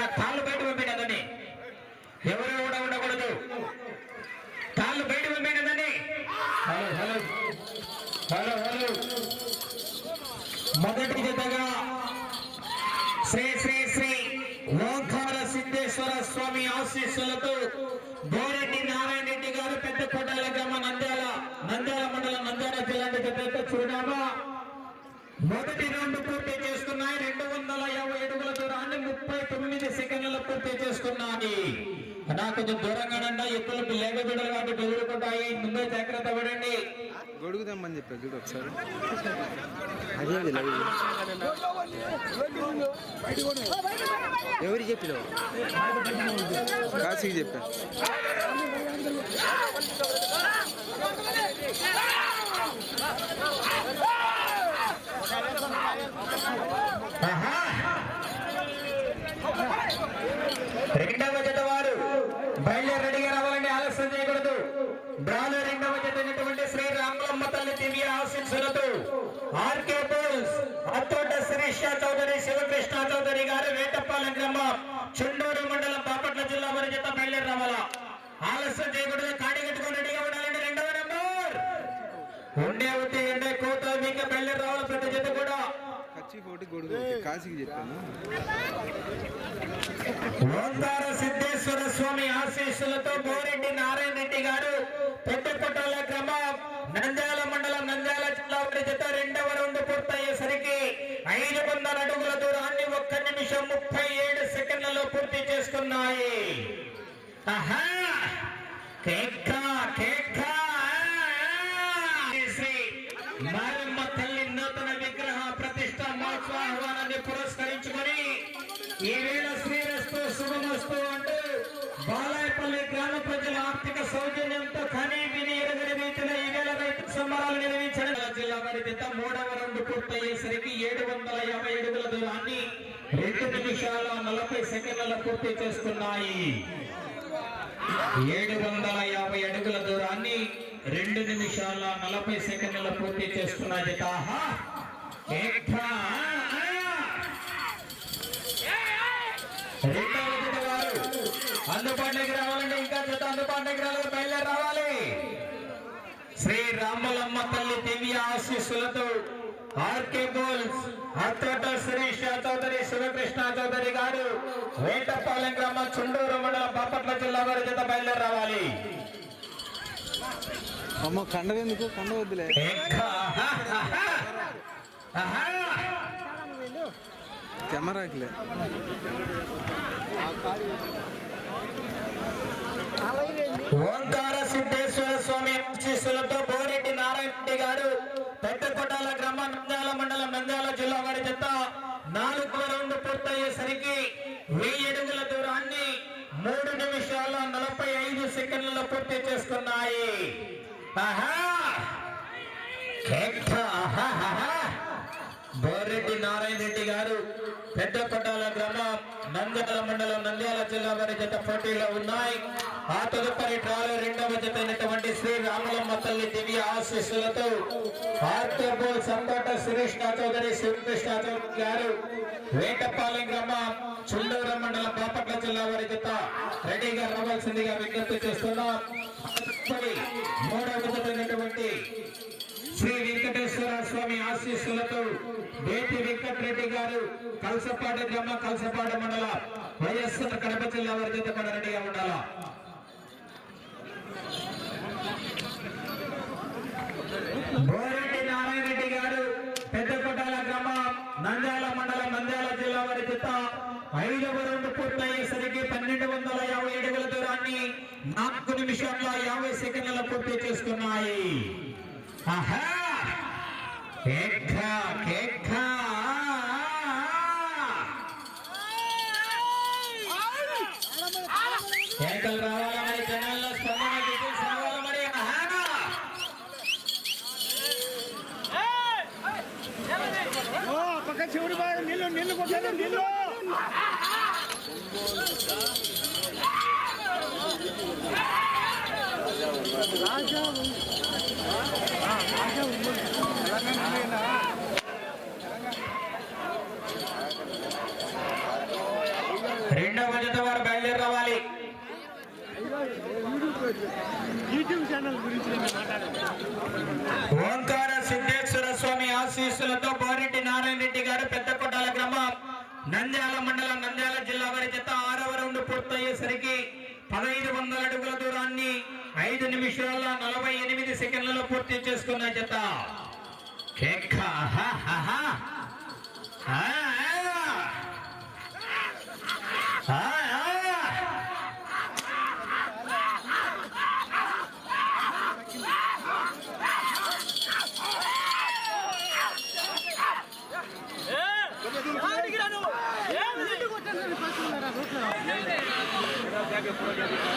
నా కాళ్ళు బయట పంపినదని ఎవరు కూడా ఉండకూడదు. కాళ్ళు బయట పంపినదని హలో హలో. Hello hello. మొదటి జతగా శ్రీ శ్రీ శ్రీ ఓంకార సిద్ధేశ్వర స్వామి ఆశీస్సులతో గోరెడ్డి నారాయణ రెడ్డి గారు పెద్ద కొట్టాల గ్రామ నంద్యాల నంద్యాల మండలం నంద్యాల జిల్లా పెద్ద చూడమా? మొదటి రౌండ్ పూర్తి చేస్తున్నాయి రెండు వందల యాభై ముప్పై తొమ్మిది సెకండ్ల పూర్తి చేసుకున్నాయి నా కొంచెం దూరంగానండి ఎత్తులు లేక బిడ్డలు కాబట్టి బెదురుకుంటాయి ముందే జాగ్రత్త పడండి. గొడుగు తెమ్మని చెప్పా చూడు ఒకసారి. ఎవరికి చెప్పినావు? కాశీకి చెప్పా. ఆహా! రెండవ జత వారు బయలుదేరి రెడీగా రావాలండి ఆలస్యం చేయకూడదు డ్రాలో రెండవ జత అయినటువంటి శ్రీ రామలమ్మ తల్లి దివ్య ఆశీస్సులతో ఆర్కే బోల్స్ అత్తోట శిరీష చౌదరి శివకృష్ణ చౌదరి గారు వేటపాలెం గ్రామం చుండూరు మండలం బాపట్ల జిల్లా వారి జత బయలుదేరి రావాలా ఆలస్యం చేయకూడదు కాడి కట్టుకొని రెడీగా రెండవ నెంబర్. ఉండే ఉంటే ఎండే కోత మీకు బయలుదేరి రావాలి ప్రతి జత కూడా. ఒకటి సిద్ధేశ్వర స్వామి ఆశీస్సులతో బోరెడ్డి నారాయణ రెడ్డి గారు పెద్దకొట్టాల గ్రామం నంద్యాల మండలం నంద్యాల జిల్లా వారి జత రెండవ రౌండ్ పూర్తయ్యేసరికి ఐదు వందల అడుగుల దూరాన్ని ఒక్క నిమిషం ముప్పై ఏడు సెకండ్లలో పూర్తి చేసుకున్నాయి. ఆహా! పూర్తయ్యేసరికి ఏడు వందల యాభై అడుగుల దూరాన్ని రెండు నిమిషాల నలభై సెకండ్ల పూర్తి చేస్తున్నాయి ఏడు వందల యాభై అడుగుల దూరాన్ని రెండు నిమిషాల నలభై సెకండ్ల పూర్తి చేసుకున్న జత రెండవ జత వారు. అందుబాటులోకి రావాలంటే ఇంకా జత అందుబాటులోకి రావాలి బయలుదేరి రావాలి. శ్రీ రామలమ్మ తల్లి దివ్య ఆశీస్సులతో ఆర్కే బోల్స్ అత్తోట శిరీష చౌదరి శివకృష్ణ చౌదరి గారు వేటపాలెం గ్రామం చుండూరు మండలం బాపట్ల జిల్లా వారి జత బయలుదేరి రావాలి అమ్మ కండ ఎందుకు? కండ వద్దులే! కెమెరాకిలే ఓంకార సిద్ధేశ్వర స్వామి ఆశీస్సులతో బోరెడ్డి నారాయణ రెడ్డి గారు పెద్దకొట్టాల గ్రామం నంద్యాల మండలం నంద్యాల జిల్లా వారి జత నాలుగు రౌండ్ పూర్తయ్యేసరికి వెయ్యి అడుగుల దూరాన్ని మూడు నిమిషాల నలభై ఐదు సెకండ్లలో పూర్తి చేసుకున్నాయి ఆహా కేక! ఆహాహాహా! బోరెడ్డి నారాయణ రెడ్డి గారు పెద్ద కొట్టాల గ్రామం నంద్యాల మండలం నంద్యాల జిల్లా వారి జత పోటీలో ఉన్నాయి. ఆ తదుపరి డ్రాలో రెండవ జత అయినటువంటి శ్రీ రామలమ్మ తల్లి దివ్య ఆశీస్సులతో ఆర్కేబోల్ సంతోట శిరీష్ చౌదరి శివకృష్ణ చౌదరి గారు వేటపాలెం గ్రామం చుండూరు మండలం బాపట్ల జిల్లా వారి జత రెడీగా రావాల్సిందిగా విజ్ఞప్తి చేస్తున్నాం. మూడవ జత శ్రీ వెంకటేశ్వర స్వామి ఆశీస్సులతో బేటి వెంకటరెడ్డి గారు కలసపాడు గ్రామ కలసపాడు మండల వైఎస్ఆర్ కడప జిల్లా వారి చేత కూడా రెడీగా బోరెడ్డి నారాయణ రెడ్డి గారు పెద్దకొట్టాల గ్రామం నంద్యాల మండలం నంద్యాల జిల్లా వారి చేత ఐదవ రౌండ్ పూర్తయ్యేసరికి పన్నెండు వందల యాభై అడుగుల దూరాన్ని నాలుగు నిమిషాల యాభై సెకండ్ల పూర్తి చేసుకున్నాయి. ఆహా! కేక కేక కేకలు రావాలా మరి? జనాల్లో స్పందన డీటెయిల్స్ రావాలా మరి? పక్క చెవుడు బాగా నీళ్ళు నీళ్ళు కొట్టాను నీళ్ళు రాజా ఉంది. ఆ, రాజా ఉంది. తెలంగాణ రెండవ జత వారు బయలుదేరి రావాలి యూట్యూబ్ ఛానల్ గురించి నేను మాట్లాడాను ఓంకార సిద్ధేశ్వర స్వామి ఆశీస్సులతో బోరెడ్డి నారాయణ రెడ్డి గారు పెద్ద కొట్టాల గ్రామం నంద్యాల మండలం నంద్యాల జిల్లా వారి జత ఆరవ రౌండ్ పూర్తయ్యేసరికి పదహైదు వందల అడుగుల దూరాన్ని ఐదు నిమిషాల నలభై ఎనిమిది సెకండ్లలో పూర్తి చేసుకున్న జత. కేక, హా, హా, హా. que eu falei.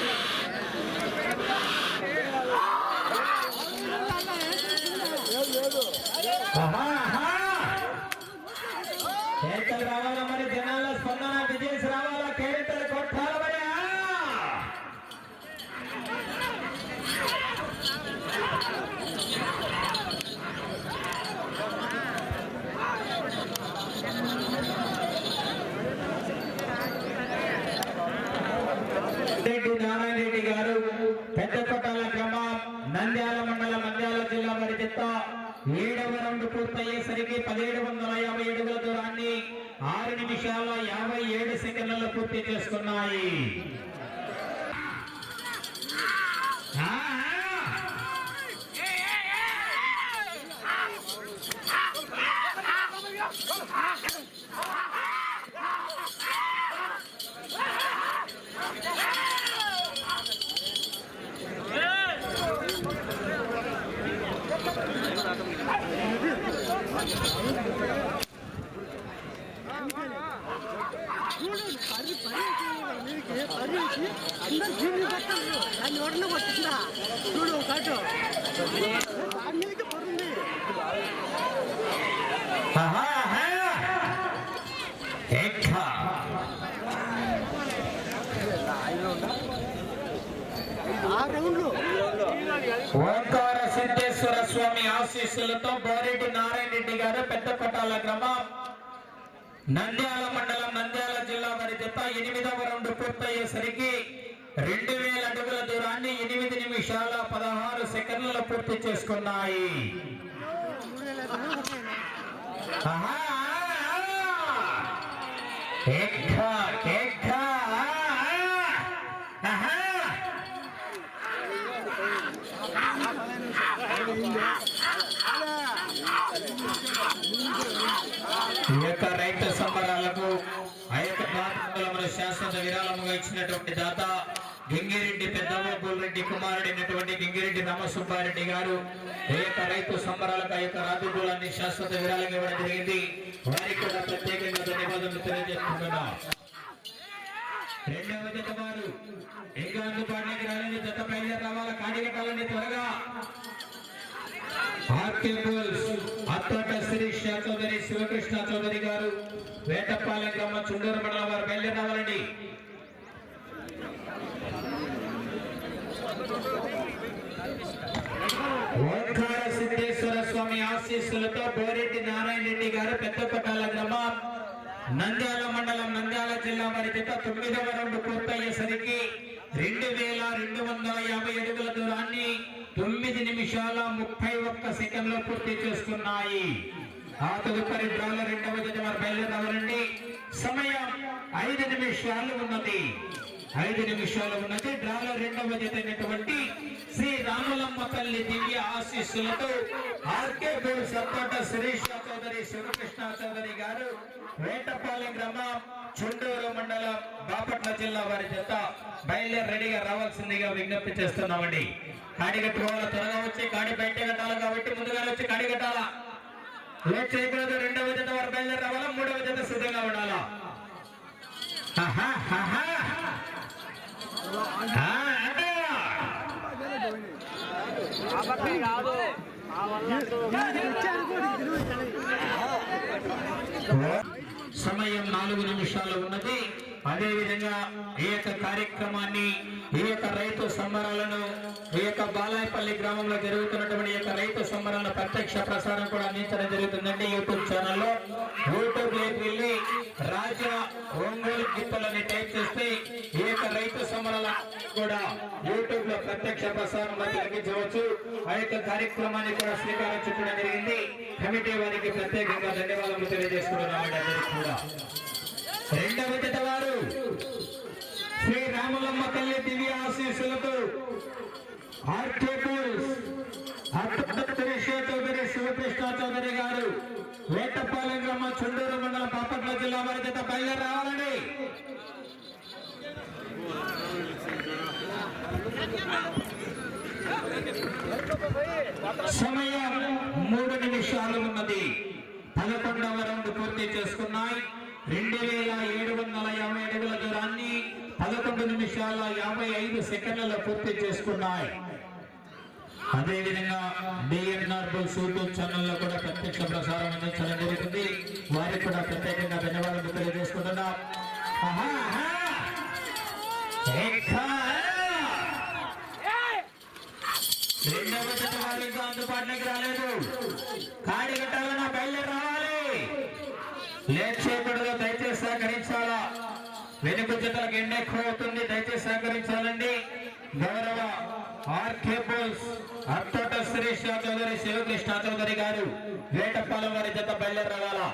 ఏడవ రౌండ్ పూర్తయ్యేసరికి పదిహేడు వందల యాభై అడుగుల దూరాన్ని ఆరు నిమిషాల యాభై ఏడు సెకండ్లలో పూర్తి చేసుకున్నాయి. ఆశీస్సులతో బోరెడ్డి నారాయణ రెడ్డి గారు పెద్ద కొట్టాల గ్రామం. నంద్యాల మండలం నంద్యాల జిల్లా వారి జత ఎనిమిదవ రౌండ్ పూర్తయ్యేసరికి రెండు వేల అడుగుల దూరాన్ని ఎనిమిది నిమిషాల పదహారు సెకండ్లలో పూర్తి చేసుకున్నాయి. ఆహా, ఇచ్చినటువంటి దాత గింగిరెడ్డి పెద్దబాబుల్ రెడ్డి కుమారుడైనటువంటి గింగిరెడ్డి రామసుబ్బారెడ్డి గారు ఈ యొక్క రైతు సంబరాలకు ఆ యొక్క రాజుగులాన్ని శాశ్వత విరాళంగా ఇవ్వడం జరిగింది. వారికి కూడా ప్రత్యేకంగా ధన్యవాదాలు తెలియజేస్తున్నాం రెండవ జత వారు ఇంకా అందుబాటులోకి రాలేదు జత బయలుదేరి రావాలా? కాడిగట్టాలని త్వరగా. ఆర్కే బుల్స్ అత్తోట శిరీష్ చౌదరి శివకృష్ణ చౌదరి గారు వేటపాలెం గ్రామ చుండూరు మండలం వారు బయలుదేరి రావాలండి. ఓంకార సిద్ధేశ్వర స్వామి ఆశీస్సులతో బోరెడ్డి నారాయణ రెడ్డి గారు పెద్దపట్టాల గ్రామం నంద్యాల మండలం నంద్యాల జిల్లా వారి తొమ్మిదవ రౌండ్ పూర్తయ్యేసరికి రెండు వేల రెండు వందల యాభై అడుగుల దూరాన్ని తొమ్మిది నిమిషాల ముప్పై ఒక్క సెకండ్లో పూర్తి చేసుకున్నాయి ఆ తదుపరి డ్రాల రెండవ జత వారు బయలుదేరాలండి సమయం ఐదు నిమిషాలు ఉన్నది. ఐదు నిమిషాలు ఉన్నది. డ్రాలో రెండవ జత అయినటువంటి శ్రీ రామలమ్మ తల్లి దివ్య ఆశీస్సులతో ఆర్కే బోల్ సత్తోట సురేష్ చౌదరి శివకృష్ణ చౌదరి గారు వేటపాలెం గ్రామం చుండూరు మండలం బాపట్ల జిల్లా వారి చేత బయలుదేరి రెడీగా రావాల్సిందిగా విజ్ఞప్తి చేస్తున్నామండి. కాడిగట్టుకోవాలి త్వరగా వచ్చి కాడి బయట కట్టాలి కాబట్టి ముందుగా వచ్చి కాడి కట్టాలా? లేట్ చేయకూడదు. రెండవ జత వారు బయలుదేరి రావాలా? మూడవ జత సిద్ధంగా ఉండాలా? సమయం నాలుగు నిమిషాలు ఉన్నది. అదే విధంగా ఈ యొక్క కార్యక్రమాన్ని ఈ యొక్క రైతు సంబరాలను ఈ యొక్క బాలాయపల్లి గ్రామంలో జరుగుతున్నటువంటి ఈ యొక్క రైతు సంబరాలను ప్రత్యక్ష ప్రసారం కూడా అందించడం జరుగుతుందండి యూట్యూబ్ ఛానల్లో. యూట్యూబ్లోకి వెళ్ళి రాజా ఒంగోలు గీతలని టైప్ చేస్తే ఈ యొక్క రైతు సమరాల కూడా యూట్యూబ్లో ప్రత్యక్ష ప్రసారం తొలగించవచ్చు ఆ యొక్క కార్యక్రమాన్ని కూడా శ్రీకారం చుట్టడం జరిగింది. కమిటీ వారికి ప్రత్యేకంగా ధన్యవాదాలు తెలియజేసుకుంటున్నామండి కూడా. రెండవ జత వారు శ్రీ రామలమ్మ తల్లి దివ్య ఆశీస్సులతో ఆర్కే బోల్స్ అత్తరి చౌదరి శివకృష్ణ చౌదరి గారు వేటపాలెం గ్రామ చుండూరు మండలం బాపట్ల జిల్లా వారి చేత బయలుదేరి రావాలండి సమయం మూడు నిమిషాలు ఉన్నది. పదకొండవ రౌండ్ పూర్తి చేసుకున్నాయి. రెండు వేల ఏడు వందల యాభై అడుగుల దూరాన్ని పదకొండు నిమిషాల యాభై ఐదు సెకండ్లలో పూర్తి చేసుకున్నాయి. అదేవిధంగా డిఎన్ఆర్ బుల్స్ యూట్యూబ్ ఛానల్లో కూడా ప్రత్యక్ష ప్రసారం అందించడం జరుగుతుంది. వారికి కూడా ప్రత్యేకంగా ధన్యవాదాలు తెలియజేసుకుంటున్నాం. అందుబాటులోకి రాలేదు. కాడి కట్టాలన్నా బయలుదేరి రావాలి. లేట్ వెనుక జతలకు ఎండ ఎక్కువ అవుతుంది దయచేసి సహకరించాలండి. గౌరవ ఆర్కే బోల్స్ అత్తోట సురేష్ చౌదరి శివకృష్ణ చౌదరి గారు వేటపాలెం వారి జత బయలుదేరి రావాలా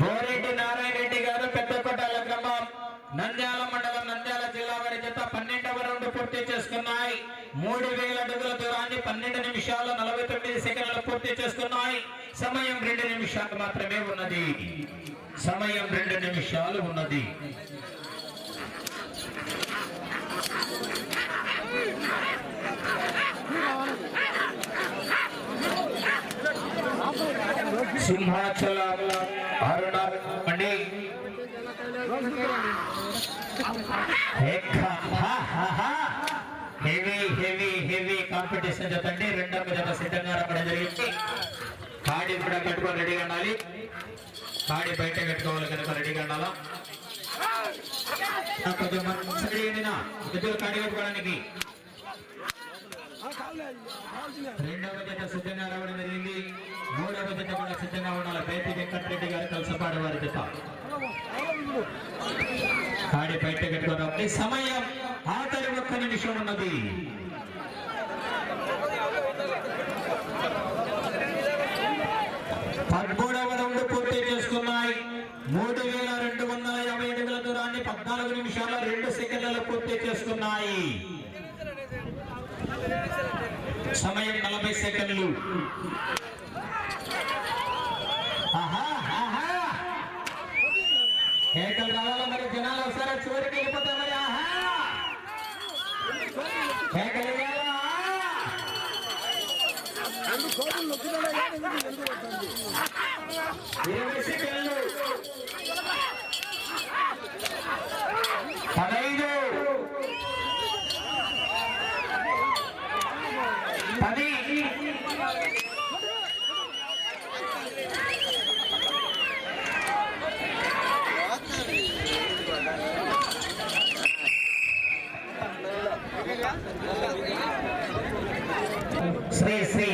బోరెడ్డి నారాయణ రెడ్డి గారు పెద్దకోట గ్రామం నంద్యాల మండలం నంద్యాల జిల్లా వారి జత పన్నెండవ రౌండ్ పూర్తి చేసుకున్నాయి. మూడు పన్నెండు నిమిషాలు నలభై తొమ్మిది సెకండ్లు పూర్తి చేస్తున్నాయి. సమయం రెండు నిమిషాలు మాత్రమే ఉన్నది. సమయం రెండు నిమిషాలు ఉన్నది. Simhachala Aruna heavy heavy heavy competition చెప్పండి రెండవ జత సిద్ధంగా రావడం జరిగింది. కాడి కూడా కట్టుకొని రెడీగా ఉండాలి. కాడి బయట కట్టుకోవాలి కనుక రెడీగా ఉండాలా? మంచి ఇద్దరు కాడి కట్టుకోవడానికి. రెండవ జత సిద్ధంగా రావడం జరిగింది. మూడవ జత కూడా సిద్ధంగా ఉండాలి. బేతి వెంకటరెడ్డి గారు కలసపాడు వారి జత. కాడి బయట కట్టుకోవడం సమయం ఒక్క నిమిషం ఉన్నది. పదమూడవ రౌండ్ పూర్తి చేసుకున్నాయి. మూడు వేల రెండు వందల యాభై అడుగుల దూరాన్ని పద్నాలుగు నిమిషాల రెండు సెకండ్లలో పూర్తి చేసుకున్నాయి. సమయం నలభై సెకండ్లు. ఆహా, రావాలా మరి జనాలు? ఒకసారి చివరికి వెళ్ళిపోతారు మరి ఆహా కేకలు వేయాలా? ఇరవై సెకండ్లు పదైదు పది శ్రీ శ్రీ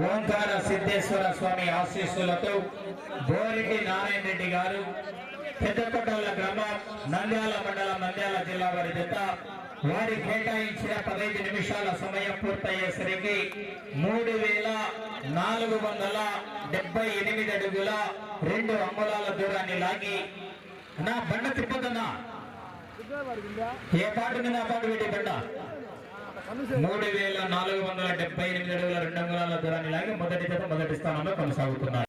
ఓంకార సిద్ధేశ్వర స్వామి ఆశీస్సులతో బోరెడ్డి నారాయణ రెడ్డి గారు పెద్దపట్టాల గ్రామం నంద్యాల మండలం నంద్యాల జిల్లా వారి జత వారి కేటాయించిన పదహైదు నిమిషాల సమయం పూర్తయ్యేసరికి మూడు వేల నాలుగు వందల డెబ్బై ఎనిమిది అడుగుల రెండు అంగుళాల దూరాన్ని లాగి నా బండ తిప్పదన్నా ఏ పాటు నా ఆ పాటు పెట్టి బండ. మూడు వేల నాలుగు వందల డెబ్బై ఎనిమిది అడుగుల రెండు అంగుళాల దూరాన్ని లాగి మొదటి జత మొదటి స్థానంలో కొనసాగుతున్నారు.